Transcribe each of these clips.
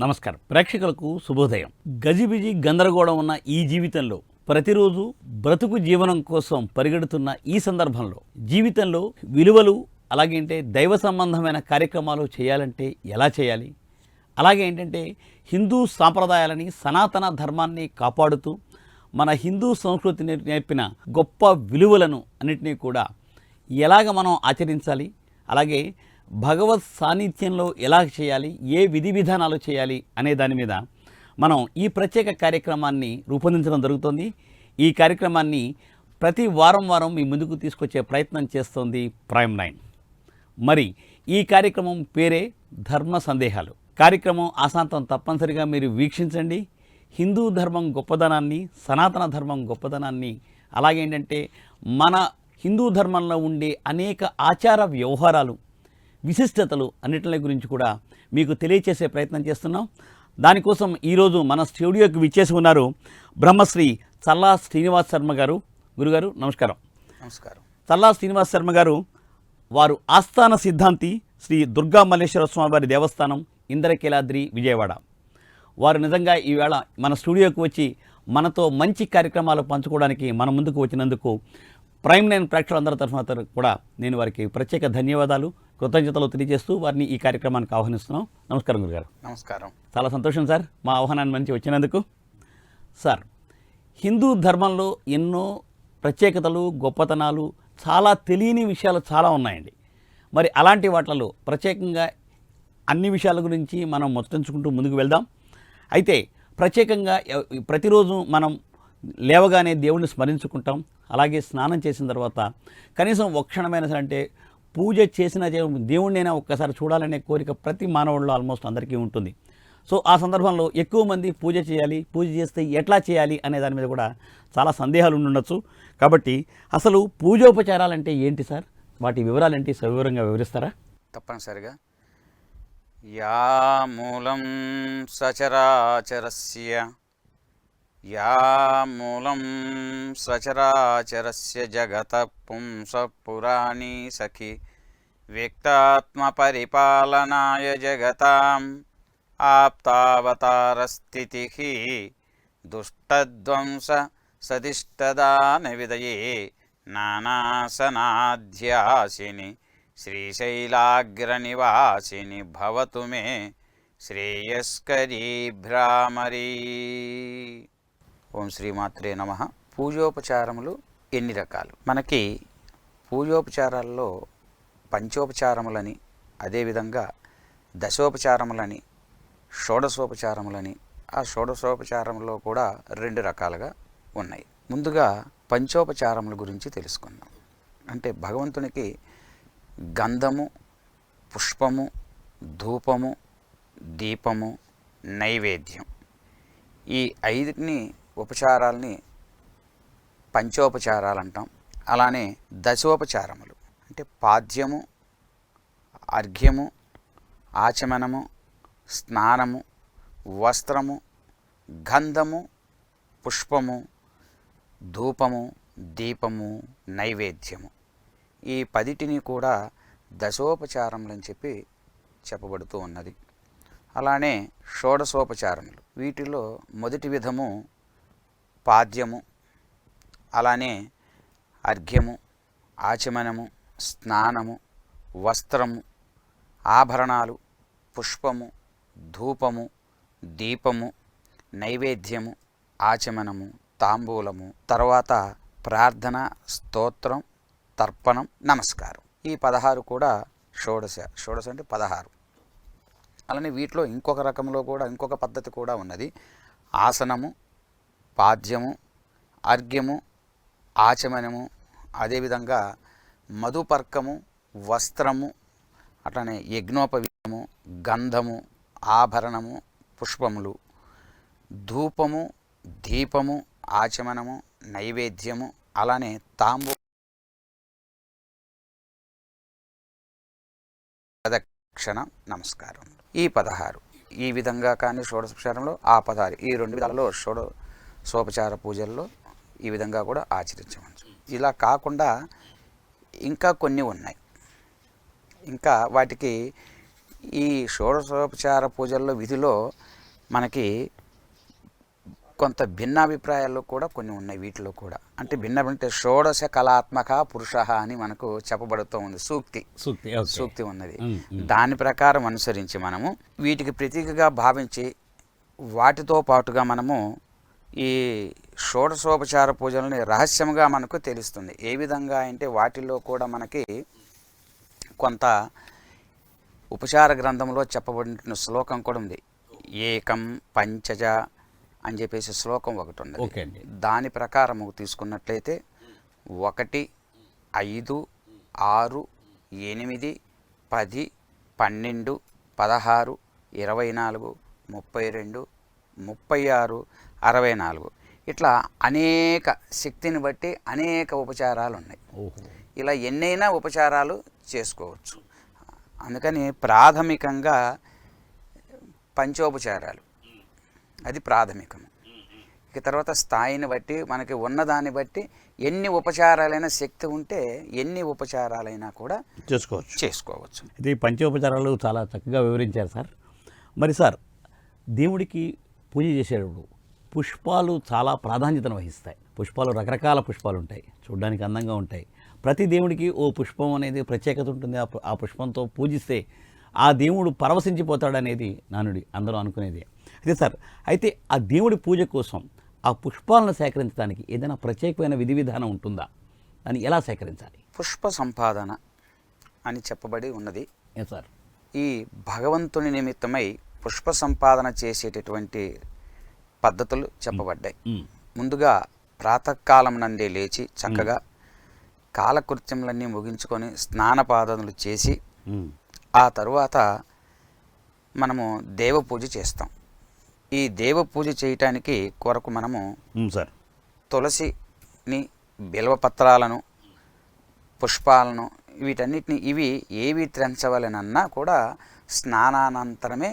నమస్కారం. ప్రేక్షకులకు శుభోదయం. గజిబిజి గందరగోళం ఉన్న ఈ జీవితంలో ప్రతిరోజు బ్రతుకు జీవనం కోసం పరిగెడుతున్న ఈ సందర్భంలో జీవితంలో విలువలు అలాగేంటే దైవ సంబంధమైన కార్యక్రమాలు చేయాలంటే ఎలా చేయాలి? అలాగే ఏంటంటే హిందూ సాంప్రదాయాలని సనాతన ధర్మాన్ని కాపాడుతూ మన హిందూ సంస్కృతిని నేర్పిన గొప్ప విలువలను అన్నిటినీ కూడా ఎలాగ మనం ఆచరించాలి? అలాగే భగవత్ సాన్నిధ్యంలో ఎలా చేయాలి ఏ విధి విధానాలు చేయాలి అనే దాని మీద మనం ఈ ప్రత్యేక కార్యక్రమాన్ని రూపొందించడం జరుగుతుంది. ఈ కార్యక్రమాన్ని ప్రతి వారం వారం మీ ముందుకు తీసుకొచ్చే ప్రయత్నం చేస్తోంది ప్రైమ్ నైన్ మరి ఈ కార్యక్రమం పేరే ధర్మ సందేహాలు. కార్యక్రమం ఆశాంతం తప్పనిసరిగా మీరు వీక్షించండి. హిందూ ధర్మం గొప్పదనాన్ని సనాతన ధర్మం గొప్పదనాన్ని అలాగేంటంటే మన హిందూ ధర్మంలో ఉండే అనేక ఆచార వ్యవహారాలు విశిష్టతలు అన్నిటిల గురించి కూడా మీకు తెలియచేసే ప్రయత్నం చేస్తున్నాం. దానికోసం ఈరోజు మన స్టూడియోకి విచ్చేసి ఉన్నారు బ్రహ్మశ్రీ చల్లా శ్రీనివాస్ శర్మ గారు. గురుగారు నమస్కారం. నమస్కారం. చల్లా శ్రీనివాస్ శర్మ గారు వారు ఆస్థాన సిద్ధాంతి శ్రీ దుర్గా మల్లేశ్వర స్వామి వారి దేవస్థానం ఇంద్రకీలాద్రి విజయవాడ. వారు నిజంగా ఈవేళ మన స్టూడియోకి వచ్చి మనతో మంచి కార్యక్రమాలు పంచుకోవడానికి మన ముందుకు వచ్చినందుకు ప్రైమ్ నైన్ ప్రేక్షకులందరి తరఫున తర- కూడా నేను వారికి ప్రత్యేక ధన్యవాదాలు. కృతజ్ఞతలు తెలియజేస్తూ వారిని ఈ కార్యక్రమానికి ఆహ్వానిస్తున్నాం. నమస్కారం గురుగారు. నమస్కారం. చాలా సంతోషం సార్. మా ఆహ్వానాన్ని మంచి వచ్చినందుకు. సార్ హిందూ ధర్మంలో ఎన్నో ప్రత్యేకతలు గొప్పతనాలు చాలా తెలియని విషయాలు చాలా ఉన్నాయండి. మరి అలాంటి వాటిలలో ప్రత్యేకంగా అన్ని విషయాల గురించి మనం మొత్తంచుకుంటూ ముందుకు వెళ్దాం. అయితే ప్రత్యేకంగా ప్రతిరోజు మనం లేవగానే దేవుణ్ణి స్మరించుకుంటాం. అలాగే స్నానం చేసిన తర్వాత కనీసం ఒక క్షణమైన సరే అంటే పూజ చేసిన దేవుణ్ణి దేవుణ్ణైనా ఒక్కసారి చూడాలనే కోరిక ప్రతి మానవుల్లో ఆల్మోస్ట్ అందరికీ ఉంటుంది. సో ఆ సందర్భంలో ఎక్కువ మంది పూజ చేయాలి పూజ చేస్తే ఎట్లా చేయాలి అనే దాని మీద కూడా చాలా సందేహాలు ఉండొచ్చు కాబట్టి అసలు పూజోపచారాలంటే ఏంటి సార్? వాటి వివరాలేంటి? సవివరంగా వివరిస్తారా? తప్పనిసరిగా. యా మూలం సచరాచరస్య యా మూలం సచరాచరస్య జగత పుంస పురాణీ సఖి వ్యక్తాత్మపరిపాలనాయ జగతాం ఆప్తావతారస్థితి దుష్టధ్వంస సదిష్టదాన విదయే నానాసనాధ్యాసిని శ్రీశైలాగ్రనివాసిని భవతు మే శ్రేయస్కరీ భ్రామరీ ఓం శ్రీమాత్రే నమ. పూజోపచారములు ఎన్ని రకాలు? మనకి పూజోపచారాల్లో పంచోపచారములని అదేవిధంగా దశోపచారములని షోడశోపచారములని ఆ షోడశోపచారంలో కూడా రెండు రకాలుగా ఉన్నాయి. ముందుగా పంచోపచారముల గురించి తెలుసుకుందాం. అంటే భగవంతునికి గంధము పుష్పము ధూపము దీపము నైవేద్యం. ఈ ఐదుని ఉపచారాల్ని పంచోపచారాలు అంటాం అలానే దశోపచారములు. అంటే పాద్యము అర్ఘ్యము ఆచమనము స్నానము వస్త్రము గంధము పుష్పము ధూపము దీపము నైవేద్యము. ఈ పదిటిని కూడా దశోపచారములని చెప్పి చెప్పబడుతూ ఉన్నది. అలానే షోడశోపచారములు. వీటిలో మొదటి విధము పాద్యము అలానే అర్ఘ్యము ఆచమనము స్నానము వస్త్రము ఆభరణాలు పుష్పము ధూపము దీపము నైవేద్యము ఆచమనము తాంబూలము తర్వాత ప్రార్థన స్తోత్రం తర్పణం నమస్కారం. ఈ పదహారు కూడా షోడశ షోడశ అంటే పదహారు. అలానే వీటిలో ఇంకొక రకంలో కూడా ఇంకొక పద్ధతి కూడా ఉన్నది. ఆసనము పాద్యము అర్ఘ్యము ఆచమనము అదేవిధంగా మధుపర్కము వస్త్రము అట్లనే యజ్ఞోపవీతము గంధము ఆభరణము పుష్పములు ధూపము దీపము ఆచమనము నైవేద్యము అలానే తాంబూ ప్రదక్షిణ నమస్కారం ఈ పదహారు. ఈ విధంగా కానీ షోడశోపచారంలో ఆ పదహారు ఈ రెండు విధాలలో షోడ సోపచార పూజల్లో ఈ విధంగా కూడా ఆచరించవచ్చు. ఇలా కాకుండా ఇంకా కొన్ని ఉన్నాయి. ఇంకా వాటికి ఈ షోడశోపచార పూజల్లో విధిలో మనకి కొంత భిన్నాభిప్రాయాలు కూడా కొన్ని ఉన్నాయి వీటిలో కూడా. అంటే భిన్న అంటే షోడశ కళాత్మక పురుష అని మనకు చెప్పబడుతూ ఉంది. సూక్తి. సూక్తి ఉన్నది. దాని ప్రకారం అనుసరించి మనము వీటికి ప్రతీకగా భావించి వాటితో పాటుగా మనము ఈ షోడశోపచార పూజలని రహస్యంగా మనకు తెలుస్తుంది. ఏ విధంగా అంటే వాటిలో కూడా మనకి కొంత ఉపచార గ్రంథంలో చెప్పబడిన శ్లోకం కూడా ఉంది. ఏకం పంచజ అని చెప్పేసి శ్లోకం ఒకటి ఉంది ఓకే అండి. దాని ప్రకారము తీసుకున్నట్లయితే ఒకటి ఐదు ఆరు ఎనిమిది పది పన్నెండు పదహారు ఇరవై నాలుగు ముప్పై రెండు ముప్పై ఆరు అరవై నాలుగు. ఇట్లా అనేక శక్తిని బట్టి అనేక ఉపచారాలు ఉన్నాయి ఇలా ఎన్నైనా ఉపచారాలు చేసుకోవచ్చు. అందుకని ప్రాథమికంగా పంచోపచారాలు. అది ప్రాథమికము. ఇక తర్వాత స్థాయిని బట్టి మనకి ఉన్నదాన్ని బట్టి ఎన్ని ఉపచారాలైన శక్తి ఉంటే ఎన్ని ఉపచారాలైనా కూడా చేసుకోవచ్చు. చేసుకోవచ్చు. ఇది పంచోపచారాలు చాలా చక్కగా వివరించారు సార్. మరి సార్ దేవుడికి పూజ చేసేటప్పుడు పుష్పాలు చాలా ప్రాధాన్యతను వహిస్తాయి. పుష్పాలు రకరకాల పుష్పాలు ఉంటాయి. చూడడానికి అందంగా ఉంటాయి. ప్రతి దేవుడికి ఓ పుష్పం అనేది ప్రత్యేకత ఉంటుంది. ఆ పుష్పంతో పూజిస్తే ఆ దేవుడు పరవశించిపోతాడనేది నానుడి అందరూ అనుకునేది. అయితే సార్ అయితే ఆ దేవుడి పూజ కోసం ఆ పుష్పాలను సేకరించడానికి ఏదైనా ప్రత్యేకమైన విధి విధానం ఉంటుందా? దాన్ని ఎలా సేకరించాలి? పుష్ప సంపాదన అని చెప్పబడి ఉన్నది. సార్ ఈ భగవంతుని నిమిత్తమై పుష్ప సంపాదన చేసేటటువంటి పద్ధతులు చెప్పబడ్డాయి. ముందుగా ప్రాతకాలం నందే లేచి చక్కగా కాలకృత్యములన్నీ ముగించుకొని స్నానపాదనలు చేసి. ఆ తరువాత మనము దేవ పూజ చేస్తాం ఈ దేవ పూజ చేయటానికి కొరకు మనము సార్ తులసిని బిల్వపత్రాలను పుష్పాలను వీటన్నిటిని ఇవి ఏవి త్రెంచవలనన్నా కూడా స్నానానంతరమే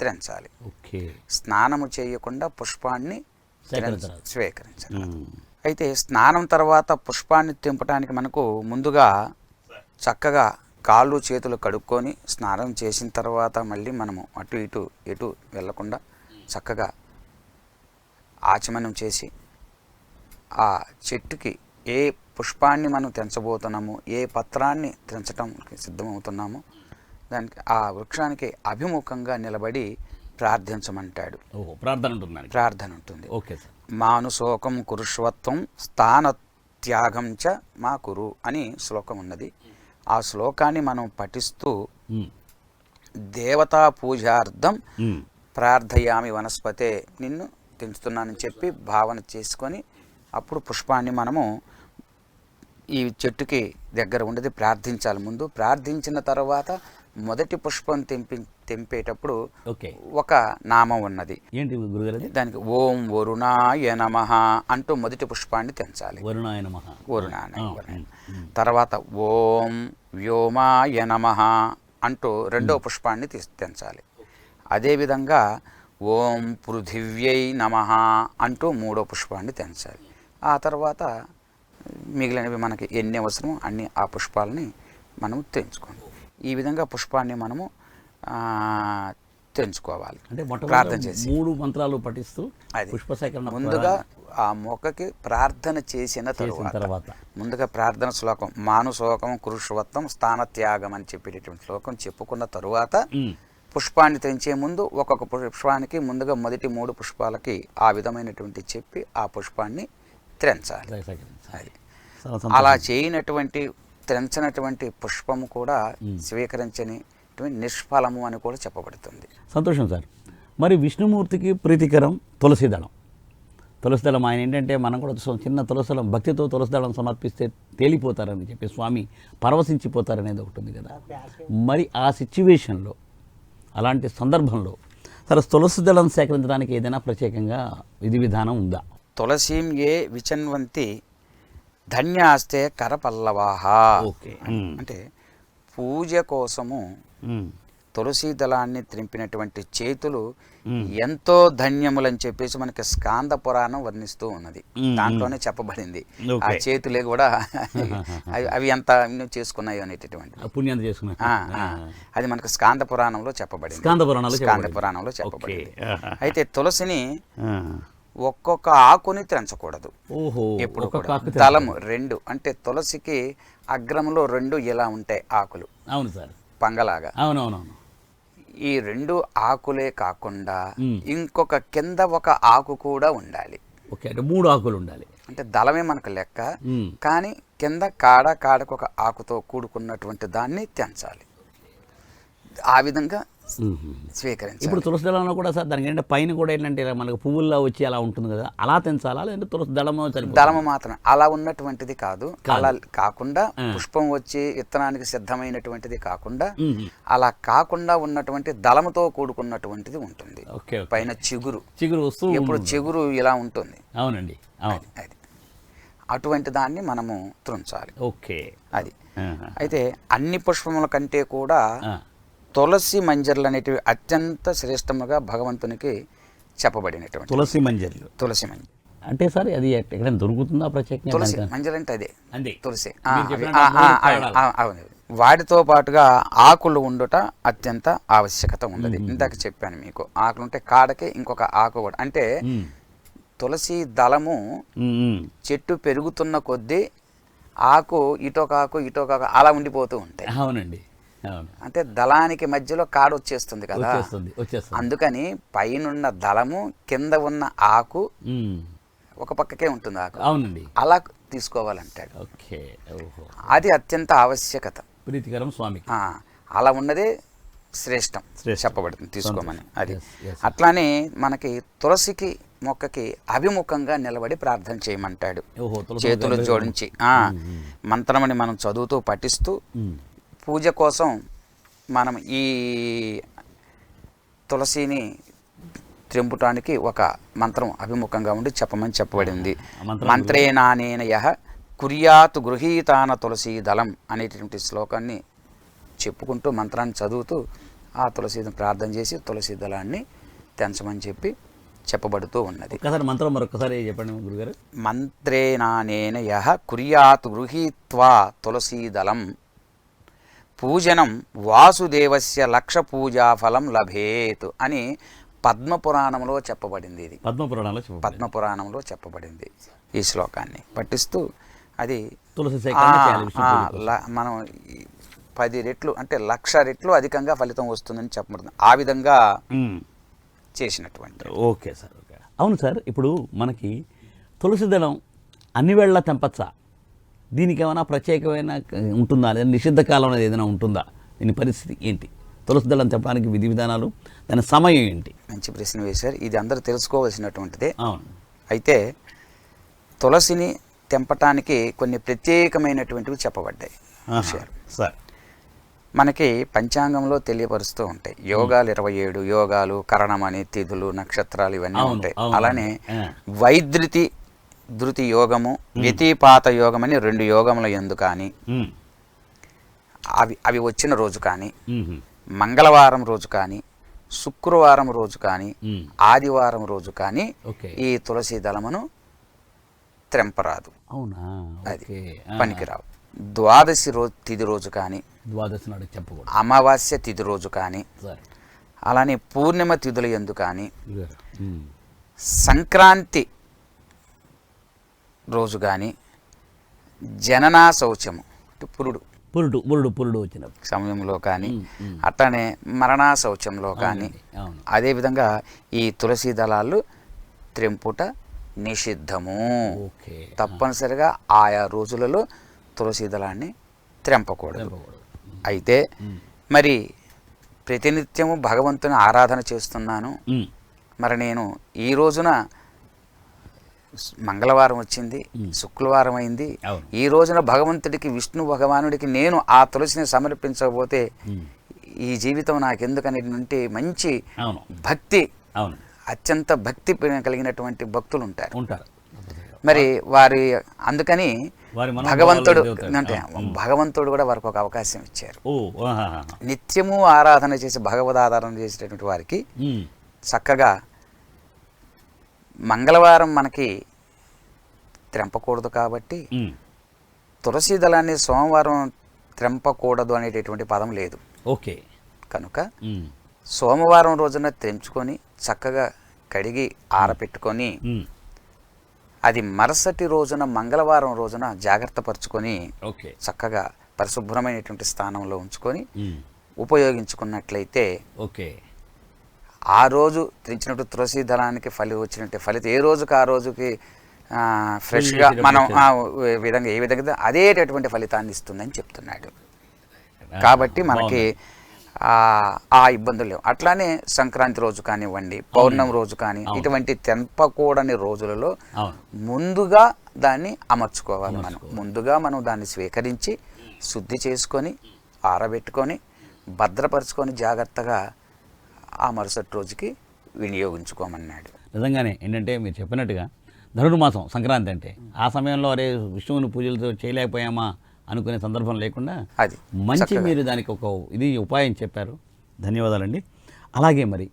త్రెంచాలి ఓకే స్నానము చేయకుండా పుష్పాన్ని. స్వీకరించాలి. అయితే స్నానం తర్వాత పుష్పాన్ని తెంపడానికి మనకు ముందుగా చక్కగా కాళ్ళు చేతులు కడుక్కొని స్నానం చేసిన తర్వాత మళ్ళీ మనము అటు ఇటు ఎటు వెళ్ళకుండా చక్కగా ఆచమనం చేసి ఆ చెట్టుకి ఏ పుష్పాన్ని మనం తెంచబోతున్నాము ఏ పత్రాన్ని తెంచడానికి సిద్ధమవుతున్నామో దానికి ఆ వృక్షానికి అభిముఖంగా నిలబడి ప్రార్థించమంటాడు. ప్రార్థన ఉంటుంది ప్రార్థన ఉంటుంది. ఓకే మానుశోకం కురుష్వత్వం స్థానత్యాగం చ మా కురు అని శ్లోకం ఉన్నది. ఆ శ్లోకాన్ని మనం పఠిస్తూ. దేవతా పూజార్థం. ప్రార్థయామి వనస్పతే నిన్ను తెంచుతున్నానని చెప్పి భావన చేసుకొని అప్పుడు పుష్పాన్ని మనము ఈ చెట్టుకి దగ్గర ఉండేది ప్రార్థించాలి. ముందు ప్రార్థించిన తర్వాత మొదటి పుష్పం తెంపి తెంపేటప్పుడు ఓకే. ఒక నామం ఉన్నది. ఏంటి దానికి ఓం వరుణాయ నమ అంటూ మొదటి పుష్పాన్ని తెంచాలి. వరుణాయ ఆ, వరుణ. ఉమ్, ఉమ్. తర్వాత ఓం వ్యోమాయ నమ అంటూ రెండో పుష్పాన్ని తెంచాలి. అదేవిధంగా ఓం పృథివ్యై నమ అంటూ మూడో పుష్పాన్ని తెంచాలి. ఆ తర్వాత మిగిలినవి మనకి ఎన్ని అవసరమో అన్ని ఆ పుష్పాలని మనం తెంచుకోండి ఈ విధంగా పుష్పాన్ని మనము ఆ, తెంచుకోవాలి అంటే ప్రార్థన చేసి మూడు మంత్రాలు పఠిస్తూ అది. పుష్ప సేకరణ ముందుగా ఆ మొక్కకి ప్రార్థన చేసిన తరువాత ముందుగా ప్రార్థన శ్లోకం మాను శ్లోకం కురుషవత్వం స్థానత్యాగం అని చెప్పేటటువంటి శ్లోకం చెప్పుకున్న తరువాత. పుష్పాన్ని తెంచే ముందు ఒక్కొక్క పుష్పానికి ముందుగా మొదటి మూడు పుష్పాలకి ఆ విధమైనటువంటి చెప్పి ఆ పుష్పాన్ని త్రెంచాలి సే- సేకరించాలి. అది చాలా సంతోషం. అలా చేయనటువంటి త్రెంచనటువంటి పుష్పము కూడా స్వీకరించనిటువంటి నిష్ఫలము అని కూడా చెప్పబడుతుంది. సంతోషం సార్. మరి విష్ణుమూర్తికి ప్రీతికరం తులసి దళం. తులసి దళం ఆయన ఏంటంటే మనం కూడా చిన్న తులసి దళం భక్తితో తులసి దళం సమర్పిస్తే తేలిపోతారని చెప్పి స్వామి పరవశించిపోతారనేది ఒకటి ఉంది కదా. మరి ఆ సిచ్యువేషన్లో అలాంటి సందర్భంలో సరే తులసి దళం సేకరించడానికి ఏదైనా ప్రత్యేకంగా విధి విధానం ఉందా? తులసీం ఏ విచన్వంతి ధన్యాస్తే కరపల్లవాహ. అంటే పూజ కోసము. తులసి దళాన్ని త్రింపినటువంటి చేతులు ఎంతో ధన్యములని చెప్పేసి మనకి స్కాంద పురాణం వర్ణిస్తూ ఉన్నది. దాంట్లోనే చెప్పబడింది ఆ. చేతులే కూడా అవి ఎంత చేసుకున్నాయో అనేటటువంటి. అది మనకు స్కాంద పురాణంలో చెప్పబడింది స్కాంద పురాణాలు స్కాంద చెప్పబడింది. అయితే తులసిని. ఒక్కొక్క ఆకుని తెంచకూడదు. ఎప్పుడు దళము రెండు అంటే తులసికి అగ్రములో రెండు ఇలా ఉంటాయి ఆకులు. అవును సార్. పంగలాగా. అవునవునవును. ఈ రెండు ఆకులే కాకుండా. ఇంకొక కింద ఒక ఆకు కూడా ఉండాలి. ఓకే అంటే మూడు ఆకులు ఉండాలి. అంటే దళమే మనకు లెక్క. కానీ కింద కాడ కాడకు ఒక ఆకుతో కూడుకున్నటువంటి దాన్ని తెంచాలి. ఆ విధంగా. స్వీకరించాలి. ఇప్పుడు తులసి దళంలో కూడా సార్ దానికి ఏంటంటే పైన కూడా ఏంటంటే మనకు పువ్వుల్లో వచ్చి అలా ఉంటుంది కదా అలా తెంచాలా? లేదంటే తులసి దళమో? దళము మాత్రం అలా ఉన్నటువంటిది కాదు. అలా కాకుండా పుష్పం వచ్చి విత్తనానికి సిద్ధమైనటువంటిది కాకుండా. అలా కాకుండా ఉన్నటువంటి దళముతో కూడుకున్నటువంటిది ఉంటుంది. పైన చిగురు. చిగురు వస్తూ ఎప్పుడు ఉంటుంది. చిగురు ఇలా ఉంటుంది. అవునండి. అవును. అది అటువంటి దాన్ని మనము త్రుంచాలి. ఓకే. అది. అయితే అన్ని పుష్పముల కంటే కూడా. తులసి మంజర్లు అనేటివి అత్యంత శ్రేష్టముగా భగవంతునికి చెప్పబడినటువంటి తులసి మంజరి తులసి మంజరి అంటే సార్ అది ఎక్క- ఎక్కడైనా దొరుకుతుందా ప్రత్యేకంగా తులసి? మంజరి అంటే అదే. అంతే. తులసి. అవును. వాటితో పాటుగా ఆకులు ఉండుట అత్యంత ఆవశ్యకత ఉన్నది ఇందాక చెప్పాను మీకు. ఆకులు ఉంటే కాడకి ఇంకొక ఆకు కూడా. అంటే. తులసి దళము. చెట్టు పెరుగుతున్న కొద్దీ ఆకు ఇటొక ఆకు ఇటొక ఆకు అలా ఉండిపోతూ ఉంటాయి. అవునండి. అవును అంటే దళానికి మధ్యలో కాడ వచ్చేస్తుంది కదా. అందుకని పైనున్న దళము కింద ఉన్న ఆకు. ఒక పక్కకే ఉంటుంది ఆకు. అవునండి. అలా తీసుకోవాలంటాడు. ఓకే అది అత్యంత ఆవశ్యకత. ప్రీతికరం స్వామికి. ఆ, అలా ఉన్నదే శ్రేష్టం. చెప్పబడుతుంది తీసుకోమని. అది. అట్లానే మనకి తులసికి మొక్కకి అభిముఖంగా నిలబడి ప్రార్థన చేయమంటాడు. చేతులు జోడించి. ఆ, మంత్రమని మనం చదువుతూ పఠిస్తూ. పూజ కోసం మనం ఈ తులసిని త్రింపుటానికి ఒక మంత్రం అభిముఖంగా ఉండి చెప్పమని చెప్పబడింది. మంత్రం మంత్రేనానేన యహ కుర్యాత్ గృహీతాన తులసి దళం అనేటువంటి శ్లోకాన్ని చెప్పుకుంటూ మంత్రాన్ని చదువుతూ ఆ తులసిని ప్రార్థన చేసి తులసి దళాన్ని తెంచమని చెప్పి చెప్పబడుతూ ఉన్నది. మంత్రం మరొకసారి చెప్పండి గురుగారు. మంత్రేనానేన యహ కుర్యాత్ గృహీత్వా తులసీదళం పూజనం వాసుదేవస్య లక్ష పూజాఫలం లభేత్ అని పద్మపురాణంలో చెప్పబడింది ఇది. పద్మపురాణంలో పద్మపురాణంలో చెప్పబడింది ఈ శ్లోకాన్ని పఠిస్తూ అది మనం పది రెట్లు అంటే లక్ష రెట్లు అధికంగా ఫలితం వస్తుందని చెప్పబడుతుంది. ఆ విధంగా. చేసినటువంటి ఓకే సార్ ఓకే. అవును సార్ ఇప్పుడు మనకి తులసి దళం అన్ని వేళ తెంపచ్చా? దీనికి ఏమైనా ప్రత్యేకమైన ఉంటుందా? లేదా నిషిద్ధ కాలం అనేది ఏదైనా ఉంటుందా? దీని పరిస్థితి ఏంటి? తులసి దళం తెంపడానికి విధి విధానాలు దాని సమయం ఏంటి? మంచి ప్రశ్న వేశారు. ఇది అందరూ తెలుసుకోవాల్సినటువంటిదే. అవును. అయితే తులసిని తెంపటానికి కొన్ని ప్రత్యేకమైనటువంటివి చెప్పబడ్డాయి. సార్. మనకి పంచాంగంలో తెలియపరుస్తూ ఉంటాయి. యోగాలు ఇరవై ఏడు యోగాలు కరణమని తిథులు నక్షత్రాలు ఇవన్నీ ఉంటాయి. అలానే. వైద్యుతి ధృతి యోగము వ్యతిపాత యోగం అని రెండు యోగముల ఎందు కానీ. అవి అవి వచ్చిన రోజు కానీ. మంగళవారం రోజు కానీ శుక్రవారం రోజు కానీ. ఆదివారం రోజు కానీ ఈ తులసి దళమును త్రెంపరాదు అవునా అది. పనికిరావు ద్వాదశి రోజు తిది రోజు కానీ ద్వాదశి నాడు చెప్పకూడదు అమావాస్య తిది రోజు కానీ అలానే పూర్ణిమ తిథుల ఎందు కానీ. సంక్రాంతి రోజు కానీ జననా శౌచము. అంటే పురుడు. పురుడు పురుడు పురుడు వచ్చినప్పుడు. సమయంలో కానీ. అట్లానే మరణా శౌచంలో కానీ అదేవిధంగా ఈ తులసి దళాలు త్రెంపుట నిషిద్ధము. ఓకే. తప్పనిసరిగా ఆయా రోజులలో తులసి దళాన్ని త్రెంపకూడదు. అయితే. మరి ప్రతినిత్యము భగవంతుని ఆరాధన చేస్తున్నాను. మరి నేను ఈ రోజున మంగళవారం వచ్చింది శుక్రవారం అయింది. ఈ రోజున భగవంతుడికి విష్ణు భగవానుడికి నేను ఆ తులసిని సమర్పించకపోతే. ఈ జీవితం నాకెందుకనే నుండి మంచి భక్తి అత్యంత భక్తి కలిగినటువంటి భక్తులు ఉంటారు ఉంటారు మరి వారి అందుకని భగవంతుడు. అంటే. భగవంతుడు కూడా వారికి ఒక అవకాశం ఇచ్చారు. నిత్యము ఆరాధన చేసి భగవద్ ఆరాధన చేసేటటువంటి వారికి చక్కగా మంగళవారం మనకి త్రెంపకూడదు కాబట్టి. తులసి దళాన్ని సోమవారం త్రెంపకూడదు అనేటటువంటి పదం లేదు. ఓకే. కనుక సోమవారం రోజున తెంచుకొని చక్కగా కడిగి ఆరపెట్టుకొని. అది మరుసటి రోజున మంగళవారం రోజున జాగ్రత్త పరుచుకొని చక్కగా పరిశుభ్రమైనటువంటి స్థానంలో ఉంచుకొని ఉపయోగించుకున్నట్లయితే ఓకే. ఆ రోజు తెంచినట్టు తులసి దళానికి ఫలి వచ్చినట్టు. ఫలితం ఏ రోజుకి ఆ రోజుకి ఫ్రెష్గా మనం విధంగా ఏ విధంగా అదేటటువంటి ఫలితాన్ని ఇస్తుందని చెప్తున్నాడు. కాబట్టి మనకి ఆ ఇబ్బందులు లేవు. అట్లానే సంక్రాంతి రోజు కానివ్వండి పౌర్ణమి రోజు కానీ. ఇటువంటి తెంపకూడని రోజులలో ముందుగా దాన్ని అమర్చుకోవాలి మనం. ముందుగా మనం దాన్ని స్వీకరించి శుద్ధి చేసుకొని ఆరబెట్టుకొని భద్రపరుచుకొని జాగ్రత్తగా ఆ మరుసటి రోజుకి వినియోగించుకోమన్నాడు. నిజంగానే ఏంటంటే మీరు చెప్పినట్టుగా ధనుర్మాసం సంక్రాంతి అంటే ఆ సమయంలో అరే విష్ణువుని పూజలతో చేయలేకపోయామా అనుకునే సందర్భం లేకుండా అది మంచి. మీరు దానికి ఒక ఇది ఉపాయం చెప్పారు. ధన్యవాదాలండి. అలాగే మరి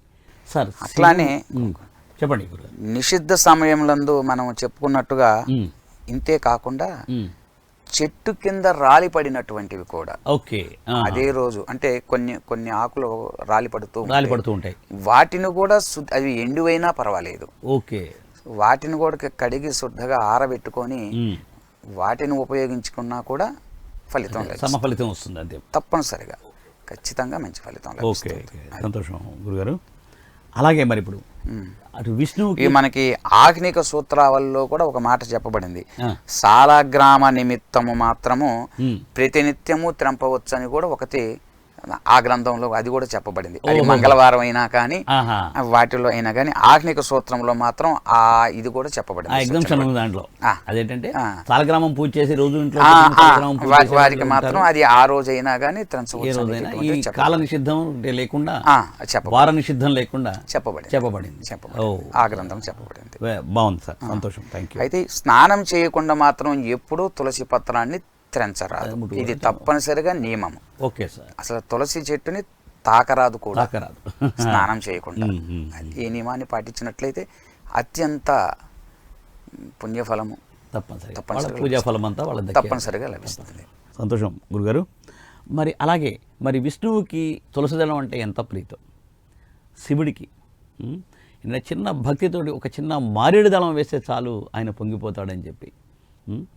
సార్ అట్లానే చెప్పండి నిషిద్ధ సమయంలందు మనం చెప్పుకున్నట్టుగా ఇంతే కాకుండా చెట్టు కింద రాలి పడినటువంటివి కూడా. ఓకే అదే రోజు అంటే కొన్ని కొన్ని ఆకులు రాలి పడుతూ ఉంటాయి. రాలి పడుతూ ఉంటాయి. వాటిని కూడా అవి ఎండువైనా పర్వాలేదు. ఓకే. వాటిని కూడా కడిగి శుద్ధగా ఆరబెట్టుకొని వాటిని ఉపయోగించుకున్నా కూడా ఫలితం సమ లభిస్తుంది. ఫలితం వస్తుంది అంతే. తప్పనిసరిగా. ఖచ్చితంగా మంచి ఫలితం ఓకే. సంతోషం గురుగారు. అలాగే మరి ఇప్పుడు. అటు విష్ణువుకి ఇవి మనకి ఆగ్నిక సూత్రావళిలో కూడా ఒక మాట చెప్పబడింది. సాలగ్రామ నిమిత్తము మాత్రము ప్రతినిత్యము త్రంపవచ్చు అని కూడా ఒకటి ఆ గ్రంథంలో అది కూడా చెప్పబడింది. అది. మంగళవారం అయినా కానీ వాటిలో అయినా కానీ ఆగ్నిక సూత్రంలో మాత్రం ఆ ఇది కూడా చెప్పబడింది. ఎగ్జామ్షన్ దాంట్లో. అదేంటంటే. సాలగ్రామం పూజ చేసి రోజు ఇంట్లో వారికి మాత్రం. అది ఆ రోజు అయినా కానీ కాల. నిషిద్ధం లేకుండా వార నిషిద్ధం లేకుండా చెప్పబడింది. చెప్పబడింది. చెప్పబడింది. ఆ గ్రంథం చెప్పబడింది. బాగుంది సార్. సంతోషం. థ్యాంక్ యూ అయితే స్నానం చేయకుండా మాత్రం ఎప్పుడూ తులసి పత్రాన్ని త్రెంచరాదు ముట్టుకోవడం ఇది తప్పనిసరిగా నియమం ఓకే సార్. అసలు తులసి చెట్టుని తాకరాదు కూడా. తాకరాదు. స్నానం చేయకుండా. ఈ నియమాన్ని పాటించినట్లయితే అత్యంత పుణ్యఫలము. తప్పనిసరి తప్పనిసరిగా అంతా వాళ్ళ లభిస్తుంది. సంతోషం గురుగారు. మరి అలాగే మరి విష్ణువుకి తులసిదళం అంటే ఎంత ప్రీతం? శివుడికి చిన్న భక్తితోటి ఒక చిన్న మారేడు దళం వేస్తే చాలు ఆయన పొంగిపోతాడని చెప్పి.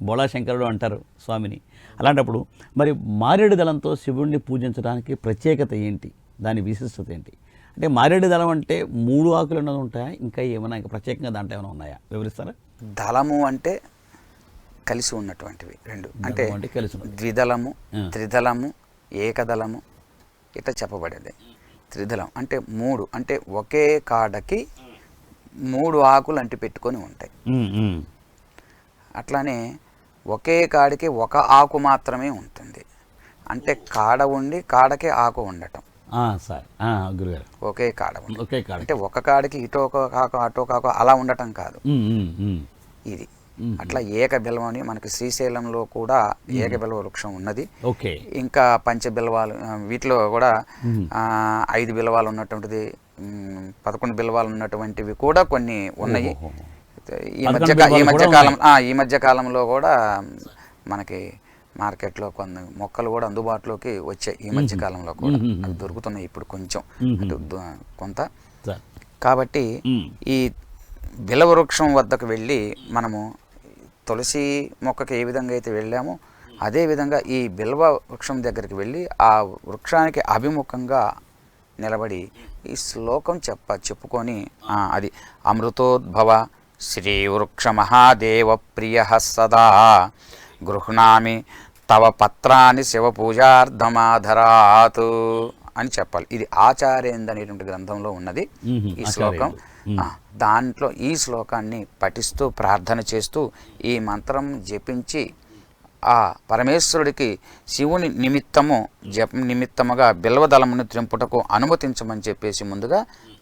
బోళాశంకరుడు అంటారు స్వామిని. అలాంటప్పుడు మరి మారేడు దళంతో శివుడిని పూజించడానికి ప్రత్యేకత ఏంటి? దాని విశిష్టత ఏంటి? అంటే మారేడు దళం అంటే మూడు ఆకులు ఉన్నది ఉంటాయా? ఇంకా ఏమైనా ఇంకా ప్రత్యేకంగా దాంట్లో ఏమైనా ఉన్నాయా? వివరిస్తారా? దళము అంటే కలిసి ఉన్నటువంటివి రెండు. అంటే కలిసి. ద్విదళము. త్రిదళము ఏకదళము ఇట్లా చెప్పబడింది. త్రిదళం అంటే మూడు. అంటే ఒకే కాడకి మూడు ఆకులు అంటి పెట్టుకొని ఉంటాయి. అట్లానే ఒకే కాడికి ఒక ఆకు మాత్రమే ఉంటుంది. అంటే కాడ ఉండి కాడకే ఆకు ఉండటం. సార్. గురుగారు. ఒకే కాడ ఒకే కాడ అంటే ఒక కాడికి ఇటో ఒక కాకు అటో కాకు అలా ఉండటం కాదు. ఇది. అట్లా ఏక బిల్వం అని మనకి శ్రీశైలంలో కూడా ఏక బిల్వ వృక్షం ఉన్నది. ఓకే. ఇంకా పంచ బిల్వాలు వీటిలో కూడా ఐదు బిల్వాలు ఉన్నటువంటిది పదకొండు బిల్వాలు ఉన్నటువంటివి కూడా కొన్ని ఉన్నాయి. ఈ మధ్య ఈ మధ్య కాలం ఆ, ఈ మధ్య కాలంలో కూడా మనకి మార్కెట్లో కొన్ని మొక్కలు కూడా అందుబాటులోకి వచ్చాయి. ఈ మధ్య కాలంలో కూడా. అవి దొరుకుతున్నాయి ఇప్పుడు కొంచెం. కొంత. కాబట్టి. ఈ బిలవృక్షం వద్దకు వెళ్ళి మనము తులసి మొక్కకి ఏ విధంగా అయితే వెళ్ళామో అదే విధంగా ఈ బిల్వ వృక్షం దగ్గరికి వెళ్ళి ఆ వృక్షానికి అభిముఖంగా నిలబడి ఈ శ్లోకం చెప్ప చెప్పుకొని అది అమృతోద్భవ శ్రీ వృక్ష మహాదేవ ప్రియ సదా. గృహ్ణామి తవ పత్రాన్ని శివ పూజార్థమాధరాతు అని చెప్పాలి. ఇది ఆచార్యంద్ అనేటువంటి గ్రంథంలో ఉన్నది. ఈ శ్లోకం. దాంట్లో ఈ శ్లోకాన్ని పఠిస్తూ ప్రార్థన చేస్తూ ఈ మంత్రం జపించి ఆ పరమేశ్వరుడికి శివుని నిమిత్తము జప నిమిత్తముగా బిల్వదళమును త్రింపుటకు అనుమతించమని చెప్పేసి ముందుగా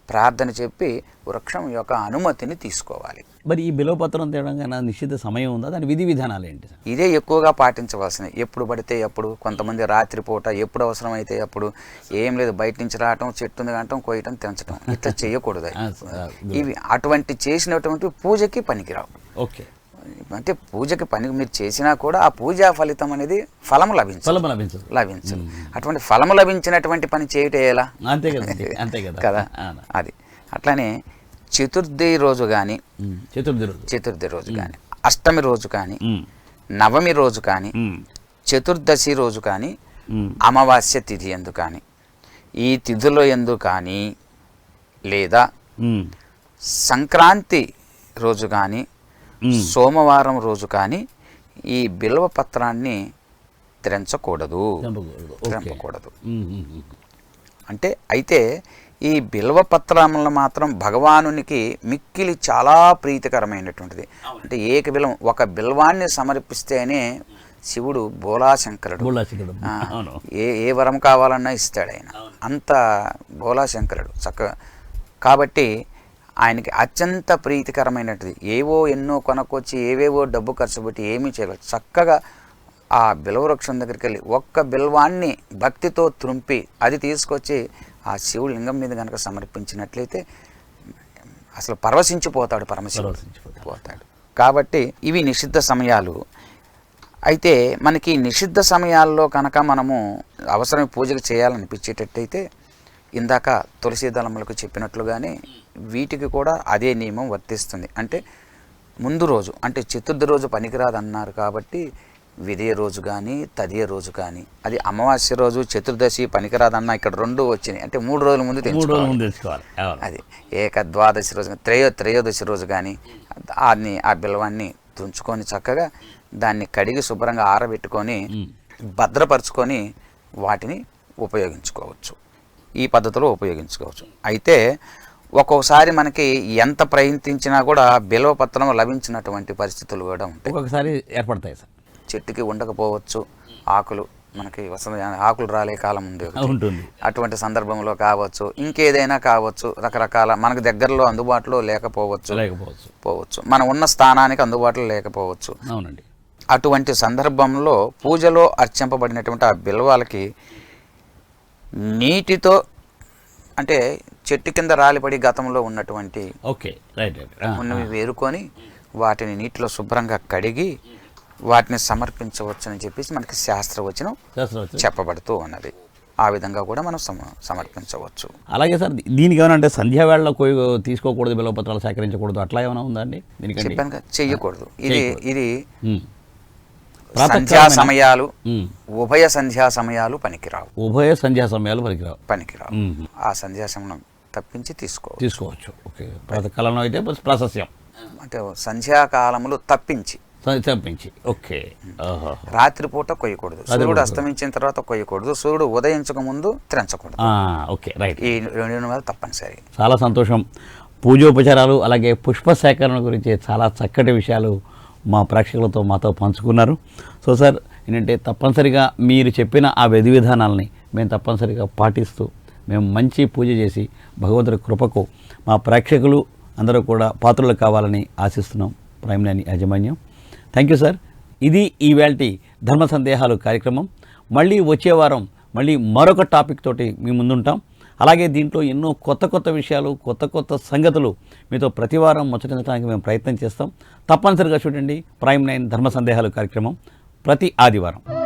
ప్రార్థన చెప్పి వృక్షం యొక్క అనుమతిని తీసుకోవాలి. మరి ఈ బిలవపత్రం తేవడానికి ఏమైనా నిశ్చిత సమయం ఉందా? దాని విధి విధానాలు ఏంటి? ఇదే ఎక్కువగా పాటించవలసినవి. ఎప్పుడు పడితే ఎప్పుడు కొంతమంది రాత్రిపూట ఎప్పుడు అవసరమైతే అప్పుడు ఏం లేదు బయట నుంచి రావటం చెట్టు కంటం కోయటం తెంచటం. ఇట్లా చేయకూడదు. ఇవి అటువంటి చేసినటువంటి పూజకి పనికిరావు. ఓకే. అంటే పూజకి పని మీరు చేసినా కూడా ఆ పూజా ఫలితం అనేది ఫలం లభించదు. ఫలం లభించదు. లభించదు. అటువంటి ఫలము లభించినటువంటి పని చేయటం ఎలా? అంతే కదా అంతే కదా. అది. అట్లానే చతుర్థి రోజు కానీ చతుర్థి రోజు. చతుర్థి రోజు కానీ అష్టమి రోజు కానీ నవమి రోజు కానీ చతుర్దశి రోజు కానీ అమావాస్య తిథి ఎందు కానీ ఈ తిథుల ఎందు కానీ లేదా సంక్రాంతి రోజు కానీ. సోమవారం రోజు కానీ ఈ బిల్వ పత్రాన్ని త్రెంచకూడదు. త్రెంపకూడదు. అంటే అయితే ఈ బిల్వ పత్రములను మాత్రం భగవానునికి మిక్కిలి చాలా ప్రీతికరమైనటువంటిది. అంటే ఏక బిల్వం ఒక బిల్వాన్ని సమర్పిస్తేనే శివుడు బోలాశంకరుడు. ఏ ఏ వరం కావాలన్నా ఇస్తాడు ఆయన అంత బోలాశంకరుడు. చక్కగా. కాబట్టి ఆయనకి అత్యంత ప్రీతికరమైనటువంటిది ఏవో ఎన్నో కొనకొచ్చి ఏవేవో డబ్బు ఖర్చు పెట్టి ఏమీ చేయలేదు. చక్కగా ఆ బిల్వవృక్షం దగ్గరికి వెళ్ళి ఒక్క బిల్వాన్ని భక్తితో త్రుంపి అది తీసుకొచ్చి ఆ శివుడు లింగం మీద కనుక సమర్పించినట్లయితే అసలు పరవశించిపోతాడు పరమశివుడు. పోతాడు. కాబట్టి ఇవి నిషిద్ధ సమయాలు. అయితే మనకి నిషిద్ధ సమయాల్లో కనుక మనము అవసరం పూజలు చేయాలనిపించేటట్టయితే ఇందాక తులసి దళములకు చెప్పినట్లుగానే వీటికి కూడా అదే నియమం వర్తిస్తుంది. అంటే ముందు రోజు అంటే చతుర్థి రోజు పనికిరాదన్నారు కాబట్టి విదయ రోజు కానీ తదియ రోజు కానీ అది అమావాస్య రోజు చతుర్దశి పనికిరాదన్న ఇక్కడ రెండు వచ్చినాయి. అంటే మూడు రోజుల ముందు తెచ్చుకోవాలి. అది ఏక ద్వాదశి రోజు త్రయో త్రయోదశి రోజు కానీ దాన్ని ఆ బిల్వాన్ని తుంచుకొని చక్కగా దాన్ని కడిగి శుభ్రంగా ఆరబెట్టుకొని. భద్రపరుచుకొని వాటిని ఉపయోగించుకోవచ్చు. ఈ పద్ధతిలో ఉపయోగించుకోవచ్చు. అయితే ఒక్కొక్కసారి మనకి ఎంత ప్రయత్నించినా కూడా బిల్వ పత్రం లభించినటువంటి పరిస్థితులు కూడా ఉంటాయి. ఒక్కొక్కసారి ఏర్పడతాయి సార్. చెట్టుకి ఉండకపోవచ్చు ఆకులు మనకి వసంత ఆకులు రాలే కాలం ఉంది. ఉంటుంది. అటువంటి సందర్భంలో కావచ్చు ఇంకేదైనా కావచ్చు రకరకాల మనకు దగ్గరలో అందుబాటులో లేకపోవచ్చు. లేకపోవచ్చు. పోవచ్చు. మనం ఉన్న స్థానానికి అందుబాటులో లేకపోవచ్చు. అవునండి. అటువంటి సందర్భంలో పూజలో అర్చింపబడినటువంటి ఆ బిల్వాలకి నీటితో అంటే చెట్టు కింద రాలిపడి గతంలో ఉన్నటువంటి ఓకే రైట్ ఉన్నవి వేరుకొని వాటిని నీటిలో శుభ్రంగా కడిగి వాటిని సమర్పించవచ్చని చెప్పేసి మనకి శాస్త్రవచనం చెప్పబడుతూ ఉన్నది. ఆ విధంగా కూడా మనం సమ సమర్పించవచ్చు. అలాగే సార్ దీనికి ఏమైనా అంటే సంధ్యావేళలో తీసుకోకూడదు బిలవపత్రాలు సేకరించకూడదు అట్లా ఏమైనా ఉందా అండి చెప్పాను చెయ్యకూడదు. ఇది ఇది. సంధ్యా సమయాలు. ఉభయ సంధ్యా సమయాలు పనికిరావు. ఉభయ సంధ్యా సమయాలు పనికిరావు. పనికిరావు. ఆ సంధ్యా సమయం తప్పించి తీసుకో తీసుకోవచ్చు. ఓకే. ప్రాతకాలంలో అయితే ప్రాశస్యం. అంటే సంధ్యాకాలములు తప్పించి. తప్పించి. ఓకే. రాత్రిపూట కొయ్యకూడదు. సూర్యుడు అస్తమించిన తర్వాత కొయ్యకూడదు. సూర్యుడు ఉదయించక ముందు త్రెంచకూడదు. ఓకే. రైట్. ఈ రెండు మీద తప్పనిసరి. చాలా సంతోషం. పూజోపచారాలు అలాగే పుష్ప సేకరణ గురించి చాలా చక్కటి విషయాలు మా ప్రేక్షకులతో మాతో పంచుకున్నారు. సో సార్ ఏంటంటే తప్పనిసరిగా మీరు చెప్పిన ఆ విధి విధానాలని మేము తప్పనిసరిగా పాటిస్తూ మేము మంచి పూజ చేసి భగవంతుడి కృపకు మా ప్రేక్షకులు అందరూ కూడా పాత్రలు కావాలని ఆశిస్తున్నాం. ప్రైమ్ లైన్ యాజమాన్యం. Thank you sir. ఇది ఈవేళ ధర్మ సందేహాలు కార్యక్రమం. మళ్ళీ వచ్చే వారం మళ్ళీ మరొక టాపిక్ తోటి మీ ముందుంటాం. అలాగే దీంట్లో ఎన్నో కొత్త కొత్త విషయాలు కొత్త కొత్త సంగతులు మీతో ప్రతివారం ముచ్చటించడానికి మేము ప్రయత్నం చేస్తాం. తప్పనిసరిగా చూడండి ప్రైమ్ నైన్ ధర్మ సందేహాలు కార్యక్రమం ప్రతి ఆదివారం.